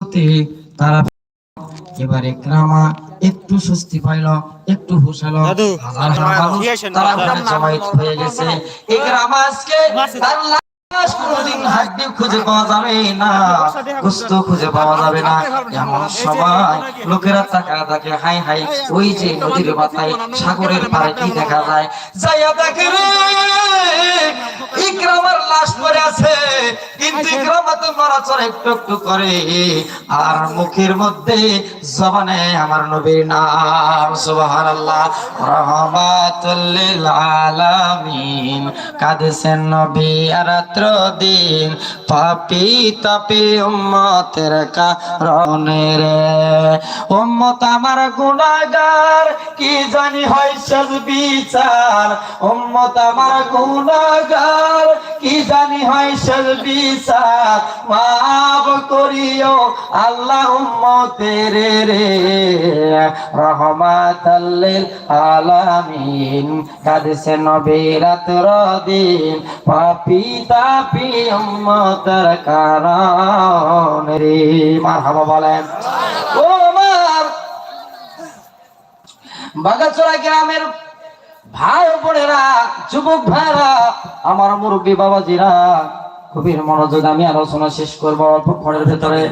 হতে তারা এবারে গ্রামা একটু স্বস্তি পাইল একটু হুশ এলো হাজার হাজার তারা জমায়েত হয়ে গেছে। এই গ্রাম আজকে তার হাড্ডি খুঁজে পাওয়া যাবে না। গোস্ত খুঁজে পাওয়া যাবে না। এমন সময় লোকেরা থাকে হাই হাই ওই যে নদীর পাতায় সাগরের পারে কি দেখা যায়? যাইয়া দেখে রে ইকরামার লাশ পড়ে আছে। কিন্তু ইকরামা নড়াচড়া একটু একটু করে আর মুখের মধ্যে জবানে আমার নবীর নাম সুবহানাল্লাহ রহমাতুল আলামিন। কাঁদেছেন নবী আর রাত্র দিন পাপি তাপি উম্মতের কারণে রে। উম্মত আমার গুনাহগার কি জানি হয় শেষ বিচার। উম্মত আমার গুনাহগার কি জানি হয় বিচার? মাফ করিও আল্লাহ উম্মতের রে। রহমাতাল্লিল আলামিন। কাদেছে নবী রাত্র দিন পাপি তাপি উম্মতের কারণ রে। মারহাবা বলেন। ও আমার বাগাচড়া গ্রামের ভাই বোনেরা যুবক ভাইরা আমার মুরব্বী বাবাজিরা খুবই মনোযোগ আমি আলোচনা শেষ করব অল্প ঘরের ভেতরে।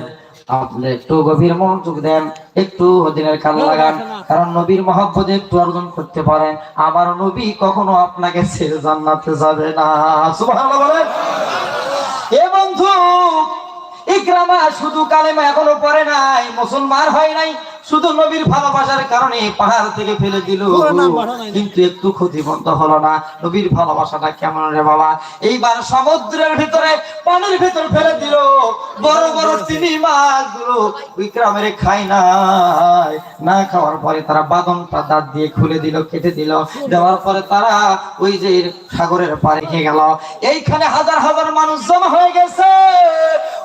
আপনি একটু গভীর মনোযোগ দেন একটু দিনের কাল লাগান কারণ নবীর মহব্বত একটু অর্জন করতে পারেন। আমার নবী কখনো আপনাকে ছেড়ে জান্নাতে যাবে না। সুবহানাল্লাহ বলেন। ইকরামা শুধু কালেমা এখনও পড়ে নাই মুসলমান হয় নাই শুধু নবীর ভালোবাসার কারণে পাহাড় থেকে ফেলে দিল। কিন্তু একটু ক্ষতিবন্ত হলো না। নবীর ভালোবাসাটা কেমন রে বাবা? এইবার সমুদ্রের ভিতরে পানির ভিতর ফেলে দিল। বড় বড় চিনি মাছগুলো ইকরামের খাই নাই। না খাওয়ার পরে তারা বাদনটা দাঁত দিয়ে খুলে দিল কেটে দিল। দেওয়ার পরে তারা ওই যে সাগরের পারে গেল। এইখানে হাজার হাজার মানুষ জমা হয়ে গেছে।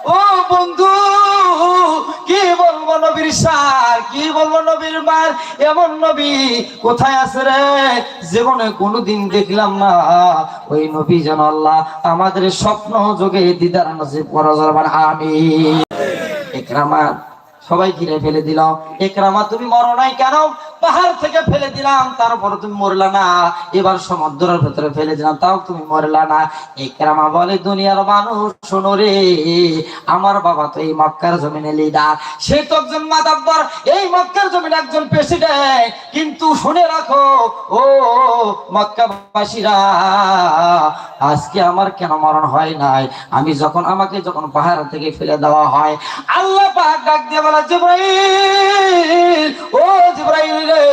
ও বন্ধু, কি বলব নবীর সার, কি বলব নবীর মার? এমন নবী কোথায় আছে রে? জীবনে কোনোদিন দেখলাম না। ওই নবী যেন আল্লাহ আমাদের স্বপ্ন যোগে দিদার নসিব করা যাবে আমি একরামা সবাই ঘিরে ফেলে দিল একরামা, তুমি মরো নাই কেন? পাহাড় থেকে ফেলে দিলাম, তারপর তুমি মরলা না। এবার সমুদ্রের ভেতরে ফেলে দিলাম, তাও তুমি মরলা না। একরামা বলে, দুনিয়ার মানুষ, শোনো রে, আমার বাবা তো এই মক্কার জমিনে লিডার সে তো একজন মাতাব্বর এই মক্কার জমিনে একজন প্রেসিডেন্ট কিন্তু শুনে রাখো, ও মক্কাবাসীরা, আজকে আমার কেন মরণ হয় নাই? আমি যখন, আমাকে যখন পাহাড় থেকে ফেলে দেওয়া হয়, আল্লাহ পাহাড় ডাক দিয়ে বলা, জিব্রাইল, ও জিব্রাইল রে,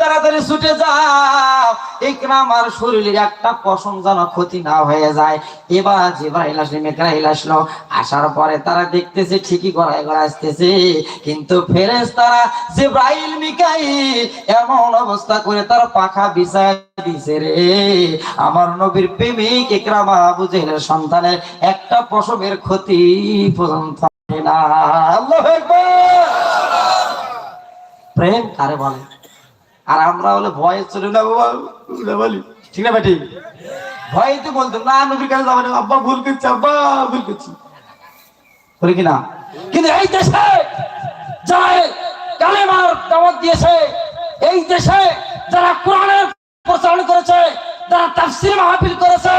তাড়াতাড়ি ছুটে যাও। ইকরাম আর শরীরের একটা পশম যেন ক্ষতি না হয়ে যায়। এবার জিব্রাইল আসলে মেকরাইল আসলো। আসার পরে তারা দেখতেছে, ঠিকই গড়ায় আসতেছে। কিন্তু ফেরেস তারা জিব্রাইল, মিকাইল এমন অবস্থা করে তারা পাখা বিছায় দিছে রে। আমার নবীর প্রেমিক ইকরামা আবু জেহেলের সন্তানের একটা পশমের ক্ষতি পর্যন্ত না। আল্লাহু আকবার। প্রেম? কারে বলে? আর আমরা হলে ভয়ে চলে না, বাবা। বলি। ঠিক না, বেটি? ভয়ে তো বলতাম না, নবীর কাছে যাব না। আব্বা, ভুল করছি, আব্বা, ভুল করছি। বলি কি না? কিন্তু এই দেশে যারা কালেমার দাওয়াত দিয়েছে, এই দেশে যারা কোরআনের প্রচারণ করেছে যারা তাফসির মাহফিল করেছে।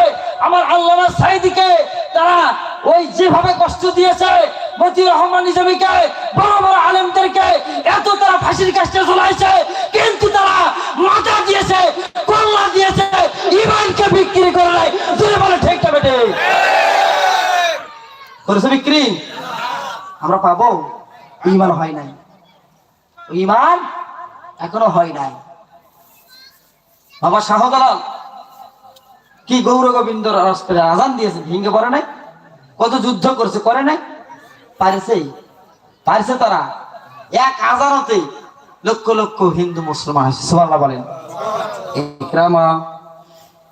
আমার আল্লামা সাইদিকে তারা ওই যেভাবে কষ্ট দিয়েছে মতি রহমান নিজামীকে, বড় বড় আলেমদেরকে, এত তারা ফাঁসির কাছে ঝুলাইছে, কিন্তু তারা মাথা দিয়েছে, কল্লা দিয়েছে ইমানকে বিক্রি করে নাই। জোরে বলে ঠিকটা বেটে? করেছে বিক্রি? আমরা পাবো? ইমান হয় নাই। ইমান এখনও হয় নাই। বাবা শাহজালাল কি গৌর গোবিন্দ রাস্তায় আজান দিয়েছে? ভেঙে পড়ে নাই? কত যুদ্ধ করছে, করে নাই? পারছে? পারছে তারা? এক আজানতে লক্ষ লক্ষ হিন্দু মুসলমান বলেন।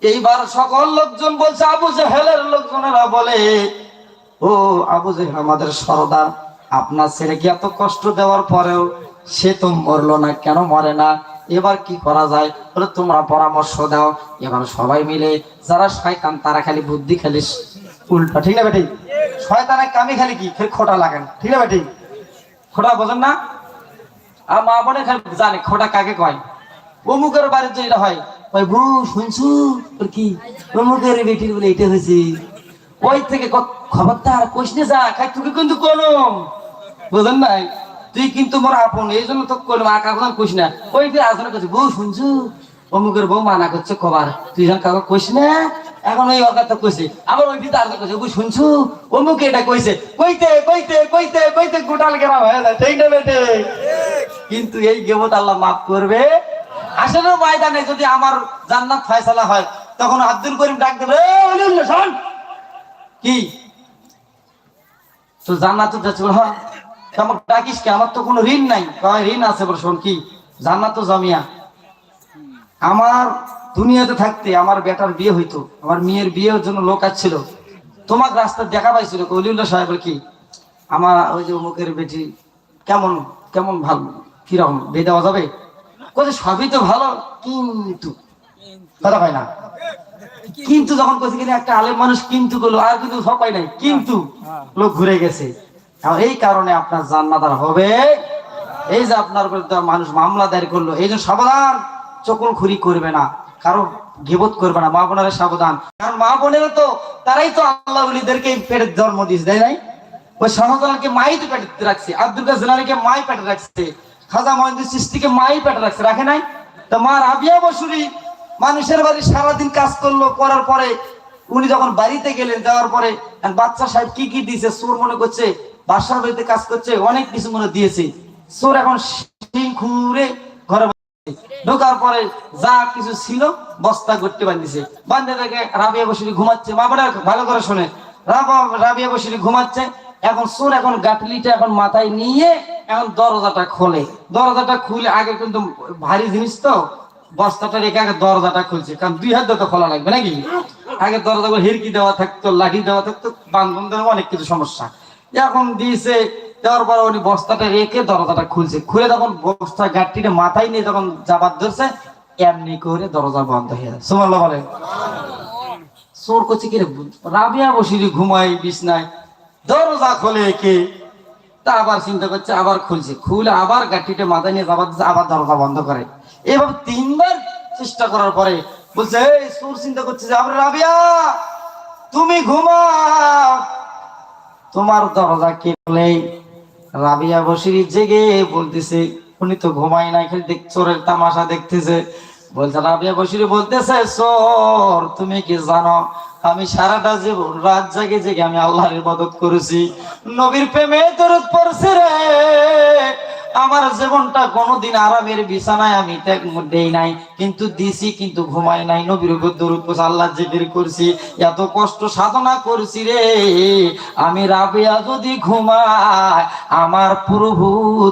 এইবার সকল লোকজন বলছে, আবু জেহেলের লোকজনেরা বলে, ও আবু জেহেল, আমাদের সরদার, আপনার ছেলেকে এত কষ্ট দেওয়ার পরেও সে তো মরলো না, কেন মরে না? এবার কি করা যায়? বলে, তোমরা পরামর্শ দাও। এবার সবাই মিলে, যারা শয়তান, তারা খালি বুদ্ধি খালি উল্টা, ঠিক না বেটি? শয়তানের কামে খালি কি? খালি খোটা লাগান, ঠিক না বেটি? খোটা বোঝেন না? আর মা বোনে খালি জানে, খোটা কাকে কয়? অমুকের বাড়িতে এটা হয় ওই বউ, শুনছু? কি? অমুকের বেটির বলে এটা হয়েছে। ওই থেকে খবরদার কইসনে যা, খাই তুকে কিন্তু কলম। বোঝেন নাই? তুই কিন্তু মোর আপন এই জন্য তো কলম আকা কথা কইস না। ওই ফির আসলে কইছে বউ শুনছু? অমুকের বউ মানা করছে কবার। তুই যখন কাউকে কইস না এখন ওই অর্গাত তো কইছে। আবার ওই ভিতরে আর কইছে বউ শুনছু? অমুকে এটা কইছে। কইতে কইতে কইতে কইতে গোটাল গেরাম হয়ে যায় ঠিক না বেটে। কিন্তু এই গেবত আল্লাহ মাফ করবে। আসলে ময়দানে যদি আমার জান্নাত ফয়সালা হয় তখন আব্দুল করিম ডাক দেবে "এই অলিউল্লাহ, শোন! কি? তো জান্নাত যাচ্ছে হ্যাঁ। আমাকে ডাকিস কি? আমার তো কোনো ঋণ নাই। ঋণ আছে বলে শোন কি? জান্নাত তো জমিয়া। আমার দুনিয়াতে থাকতে আমার বেটার বিয়ে হইতো। আমার মেয়ের বিয়ের জন্য লোক আসছিল। তোমার রাস্তা দেখা পাইছিল। অলিউল্লাহ সাহেবের কি? আমার ওই যে অমুকের বেটি কেমন কেমন ভালো কীরকম? বিয়ে দেওয়া যাবে? কোথায় সবই তো ভালো কিন্তু কথা হয় না। কিন্তু যখন কিনা একটা আলেম মানুষ কিন্তু করল আর কিন্তু সব পাই নাই। কিন্তু লোক ঘুরে গেছে। এই কারণে আপনার জান্নাত আর হবে। এই যে আপনার বিরুদ্ধে মানুষ মামলা দায়ের করল, এই জন্য সাবধান, চকুল খুরি করবে না, কারও গিবত করবে না, মা বোনেরা সাবধান। কারণ মা বোনেরা তো, তারাই তো আল্লাহ উলিদেরকে পেটের জন্ম দিয়েছে, তাই নাই? ওই শাহজালালকে মাই তো পেটে রাখছে, আব্দুল জিলানিকে মাই পেটে রাখছে, খাজা মহিন্দুর সৃষ্টিকে মাই পেটে রাখছে, রাখে নাই? তো মা রাবিয়া বসুরি মানুষের বাড়ি সারাদিন কাজ করল, করার পরে উনি যখন বাড়িতে গেলেন, যাওয়ার পরে বাচ্চা সাহেব কি কি দিয়েছে, চোর মনে করছে বাসার বাড়িতে কাজ করছে, অনেক কিছু মনে দিয়েছে। চোর এখন খুঁড়ে ঘরে ঢোকার পরে যা কিছু ছিল বস্তা করতে বান্ধিছে বান্ধে দেখে রাবিয়া বসুরি ঘুমাচ্ছে। মা বাবা ভালো করে শোনে। রাবিয়া বসুরি ঘুমাচ্ছে। এখন চোর এখন গাটলিটা এখন মাথায় নিয়ে এখন দরজাটা খোলে। দরজাটা খুলে আগে কিন্তু ভারী জিনিস তো। বস্তাটা রেখে আগে দরজাটা খুলছে। কারণ দুই হাত তো খোলা লাগবে নাকি? আগে দরজা হিরকি দেওয়া থাকতো, লাঠি দেওয়া থাকতো, বান্ধন দেওয়া অনেক কিছু সমস্যা। এখন দিয়েছে, দেওয়ার পর উনি বস্তাটা রেখে দরজাটা খুলছে। খুলে তখন বস্তা গাঠটিটা মাথায় নিয়ে তখন জাবাত ধরছে, এমনি করে দরজা বন্ধ হয়ে যায়। সুমাল্লাহ বলেন। চোর করছে কি রাবিয়া বসিরি ঘুমাই বিছনায়। দরজা খোলে কে? তা আবার চিন্তা করছে, আবার খুলছে। খুলে আবার গাঠিটা মাথায় নিয়ে আবার আবার দরজা বন্ধ করে। এভাবে তিনবার চেষ্টা করার পরে বলছে, এই চোর চিন্তা করছে যে আবার রাবিয়া, তুমি ঘুমাও! তোমার দরজা কে রাবিয়া বসিরি জেগে বলতেছে, উনি তো ঘুমাই না এখানে চোরের তামাশা দেখতেছে। বলছে, রাবিয়া বসিরি বলতেছে সর তুমি কি জানো, আমি সারাটা জীবন, রাত জাগে জেগে আমি আল্লাহর মদত করেছি। নবীর প্রেমে দরদ পড়ছে রে আমার জীবনটা কোনোদিন আরামের বিছানায় আমি ত্যাগ দেই নাই, কিন্তু দিছি, কিন্তু ঘুমাই নাই। নবীর উপর দরুদ আল্লাহ জিকির করছি। এত কষ্ট সাধনা করছি রে। আমি রাবিয়া যদি ঘুমায় আমার প্রভু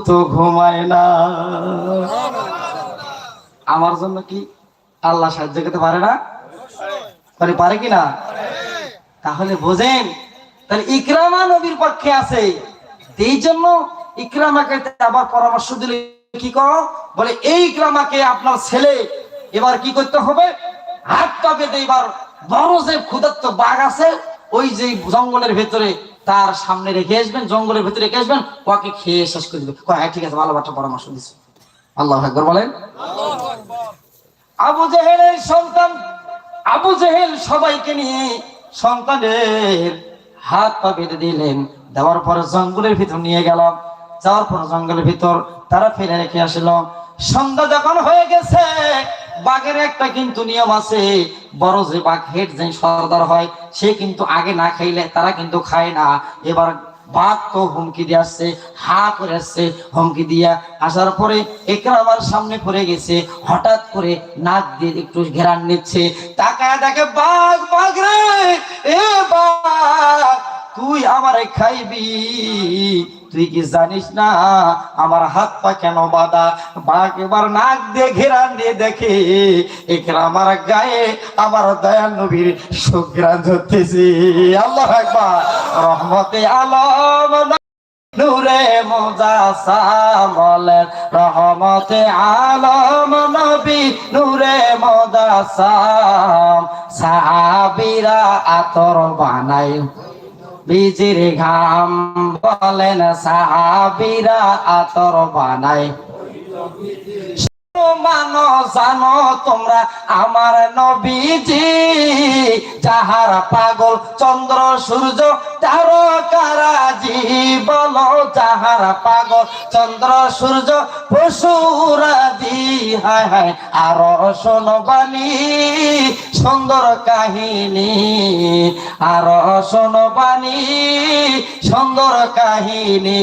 তো ঘুমায় না। আমার জন্য কি আল্লাহ সাহায্য করতে পারে না? পারে পারে কি না? তাহলে বোঝেন, তাহলে ইকরামা নবীর পক্ষে আছে। এই জন্য ইকরামাকে আবার পরামর্শ দিলে কি করো? বলে, এই ইকরামাকে আপনার ছেলে এবার কি করতে হবে? হাত পা বেঁধে এবার বড় যে বাঘ আছে, ওই যে জঙ্গলের ভেতরে তার সামনে রেখে আসবেন, জঙ্গলের ভেতরে রেখে আসবেন, ওকে খেয়ে শেষ করে দিবে হ্যাঁ ঠিক আছে, ভালো একটা পরামর্শ দিচ্ছে আল্লাহ একবার বলেন। আবু জেহেলের সন্তান, আবু জেহেল সবাইকে নিয়ে সন্তানের হাত পা বেঁধে দিলেন। দেওয়ার পর জঙ্গলের ভিতর নিয়ে গেল। যাওয়ার পর জঙ্গলের ভিতর তারা ফেলে রেখে আসলো। সন্ধ্যা যখন হয়ে গেছে, বাঘের একটা কিন্তু নিয়ম আছে, বড় যে বাঘ, হেড যে সর্দার হয়, সে কিন্তু আগে না খাইলে তারা কিন্তু খায় না। এবার বাঘ তো হুমকি দিয়ে আসছে, হা করে আসছে হুমকি দিয়া। আসার পরে একরা আমার সামনে পড়ে গেছে, হঠাৎ করে নাক দিয়ে একটু ঘেরান নিচ্ছে। তাকায় দেখে, বাঘ বাঘ রে, এ বাঘ! তুই আমারে খাইবি। তুই কি জানিস না, আমার হাত পা কেন বাঁধা? বাঘ এবার নাক দিয়ে দিয়ে দেখে এখানে আমার গায়ে আমার দয়াল নবীর সুগ্রাণ ধরতেছে। আল্লাহ একবার রহমতে আলম নূরে মোজাসামলের রহমতে আলম নবী নূরে মোজাসাম সাহাবিরা আতর বানাই বিজির ঘাম বলেন সাহাবিরা আতর বানায়। মানো জানো তোমরা আমার নবীজি। যাহার পাগল, চন্দ্র, সূর্য তারকারাজি বলো, যাহার পাগল, চন্দ্র, সূর্য পশুরাজি হায় হায়, আর শোনবানি সুন্দর কাহিনী। আর শোনবানি সুন্দর কাহিনী।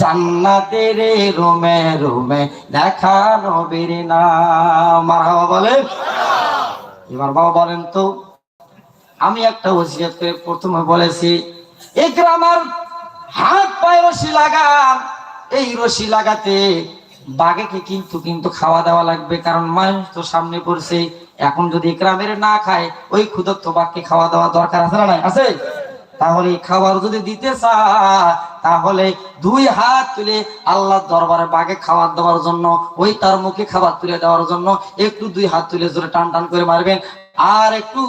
জান্নাতের রুমে রুমে দেখা নবীর নাম। বলেন। এবার বাবা বলেন তো, আমি একটা ওসিয়ত প্রথমে বলেছি একরা আমার হাত পায়ে রশি লাগান। এই রশি লাগাতে বাঘেকে কিন্তু কিন্তু খাওয়া দাওয়া লাগবে, কারণ মানুষ তো সামনে পড়ছে। এখন যদি একরামের না খায়, ওই ক্ষুদত্ত বাঘকে খাওয়া দাওয়া দরকার আছে না আছে? তাহলে খাবার যদি দিতে চায়, তাহলে দুই হাত তুলে আল্লাহ দরবারে বাঘে খাবার দেওয়ার জন্য, ওই তার মুখে খাবার তুলে দেওয়ার জন্য একটু দুই হাত তুলে জোরে টান টান করে মারবেন, আর একটু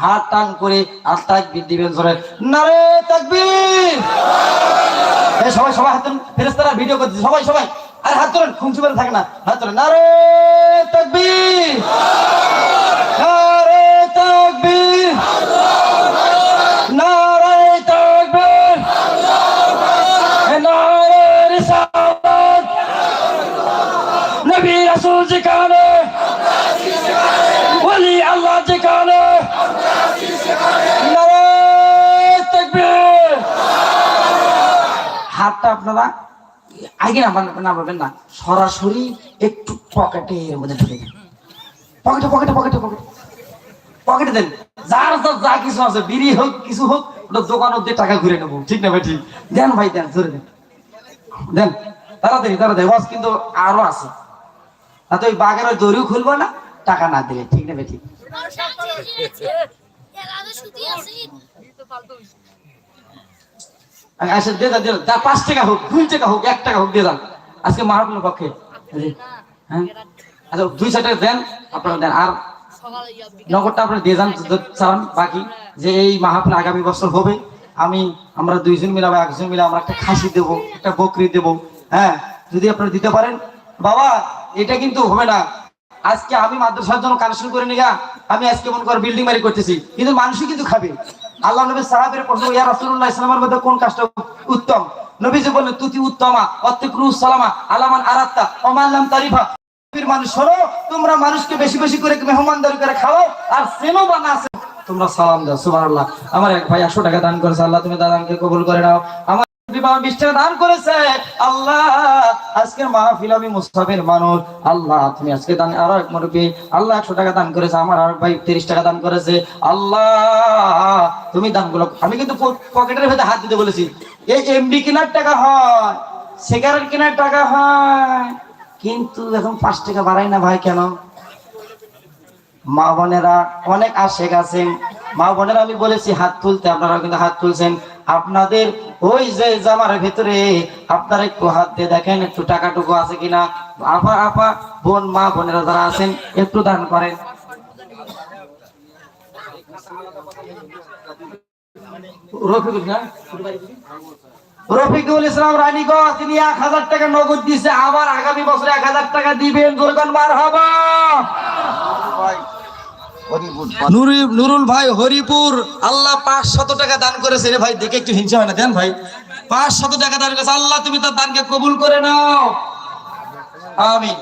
হাত টান করে আর তাকবির দিবেন জোরে। নারে তাকবীর! সবাই সবাই হাত তুলুন ফেরেশতারা ভিডিও করছে সবাই সবাই। আর হাত তুলেন খুঁজু মেরে থাকে না, হাত তুলেন নারে তাকবীর নারে তাকবীর নারে তাকবীর নারে রিসালাত নবী রাসূল যেখানে ওলি আল্লাহ যেখানে নারে তাকবীর হাতটা আপনারা আগে না না পাবেন না সরাসরি একটু পকেটে এর মধ্যে ঢুকে দেন পকেটে পকেটে পকেটে পকেটে। পকেটে দেন। যার যার যা কিছু আছে বিড়ি হোক কিছু হোক ওটা দোকান দিয়ে টাকা ঘুরে নেব। ঠিক না ভাই ঠিক? দেন ভাই দেন ধরে দেন। দেন তাড়াতাড়ি তাড়াতাড়ি বস কিন্তু আরও আছে। তাতে ওই বাঘের ওই দড়িও খুলবো না টাকা না দিলে। ঠিক না ভাই ঠিক? পাঁচ টাকা হোক, দুই টাকা হোক, এক টাকা হোক, দিয়ে আজকে পক্ষে। হ্যাঁ? আচ্ছা দুই দেন, আপনারা দেন। আর দিয়ে যান চান, বাকি, যে এই মাহফিল আগামী বছর হবে, আমি, আমরা দুইজন মিলে বা একজন মিলে আমরা একটা খাসি দেব, একটা বকরি দেব হ্যাঁ? যদি আপনারা দিতে পারেন। বাবা, এটা কিন্তু হবে না। আজকে আমি মাদ্রাসার জন্য কালেকশন করে নিগা আমি আজকে মনে কর বিল্ডিং বাড়ি করতেছি। কিন্তু মানুষই কিন্তু খাবে। আল্লাহ নবী সাহাবের প্রশ্ন, ইয়া রাসূলুল্লাহ, ইসলামের মধ্যে কোন কাজটা উত্তম? নবীজি বললেন, তুতি উত্তমা অতিকরু সালামা, আলামান আরাত্তা ওমাল্লাম তারিফা। নবীর মানুষ শোনো, তোমরা মানুষকে বেশি বেশি করে মেহমানদারি করে খাও আর সেনো বা না তোমরা সালাম দাও, সুবহানাল্লাহ। আমার এক ভাই একশো টাকা দান করেছে, আল্লাহ তুমি দাদাকে কবুল করে নাও। আমার আমি কিন্তু পকেটের ভেতরে হাত দিতে বলেছি। এই এমডি কেনার টাকা হয় সিগারেট কেনার টাকা হয়, কিন্তু এখন পাঁচ টাকা বাড়াই না ভাই কেন? মা বোনেরা অনেক আশেক আছেন। মা বোনেরা, আমি বলেছি হাত তুলতে, আপনারা কিন্তু হাত তুলছেন। আপনাদের ওই যে জামার ভিতরে আপনারা একটু হাত দিয়ে দেখেন, একটু টাকাটুকু আছে কিনা। আপা আপা, বোন, মা বোনেরা যারা আছেন, একটু দান করেন। রফিকুল ইসলাম? রানীগঞ্জ, তিনি এক হাজার টাকা নগদ দিছে আবার আগামী বছর এক হাজার টাকা দিবেন দুর্গন মার হবা নুরুল ভাই হরিপুর, আল্লাহ পাঁচ শত টাকা দান করেছে। রে ভাই, দেখে একটু হিংসা হয় না? দেন ভাই। পাঁচ শত টাকা দান করেছে। আল্লাহ, তুমি তার দানকে কবুল করে নাও। আমি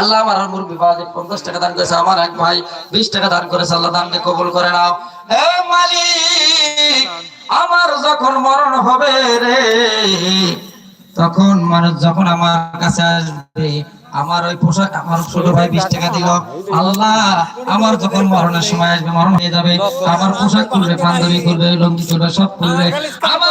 আল্লাহ আমার মুরব্বী বাজে পঞ্চাশ টাকা দান করেছে। আমার এক ভাই বিশ টাকা দান করেছে। আল্লাহ দানকে কবুল করে নাও। হে মালিক, আমার যখন মরণ হবে রে, তখন মানুষ যখন আমার কাছে আসবে আমার ওই পোশাক আমার ছোট ভাই বিশ টাকা দিল। আল্লাহ, আমার যখন মরণের সময় আসবে, মরণ হয়ে যাবে, আমার পোশাক করবে পাঞ্জাবি করবে লঙ্গি করবে সব করবে আমার